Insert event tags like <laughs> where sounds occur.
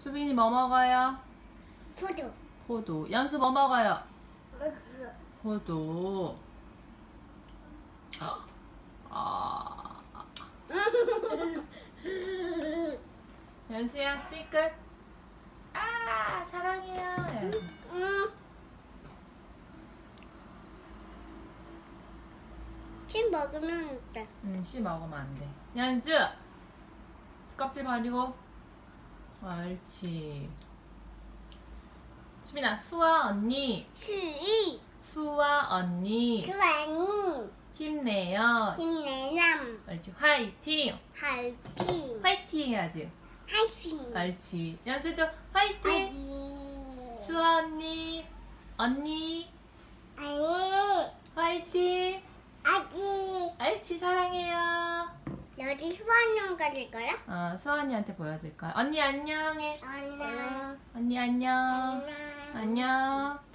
수빈이 뭐 먹어요? 포도. 포도. 연수 뭐 먹어요? 포도. 아. <laughs> 연수야 찌끝. 아 사랑해요. 연수. 응. 침 먹으면 돼. 음, 씨 먹으면 안 돼. 연수 껍질 버리고. 옳지. 수빈아 수아 언니. 수이, 수아 언니 수완이, 힘내요. 힘내남, 옳지 화이팅. 할키, 화이팅 해야지. 할피. 옳지. 연수도 화이팅. 아기. 수아 언니 언니 아니, 화이팅. 아기. 옳지 사랑해요. 수완용 가질 거야? 어, 수아 언니한테 보여줄 거야. 언니 안녕해. 안녕. 언니 안녕. 안녕. 안녕. 음.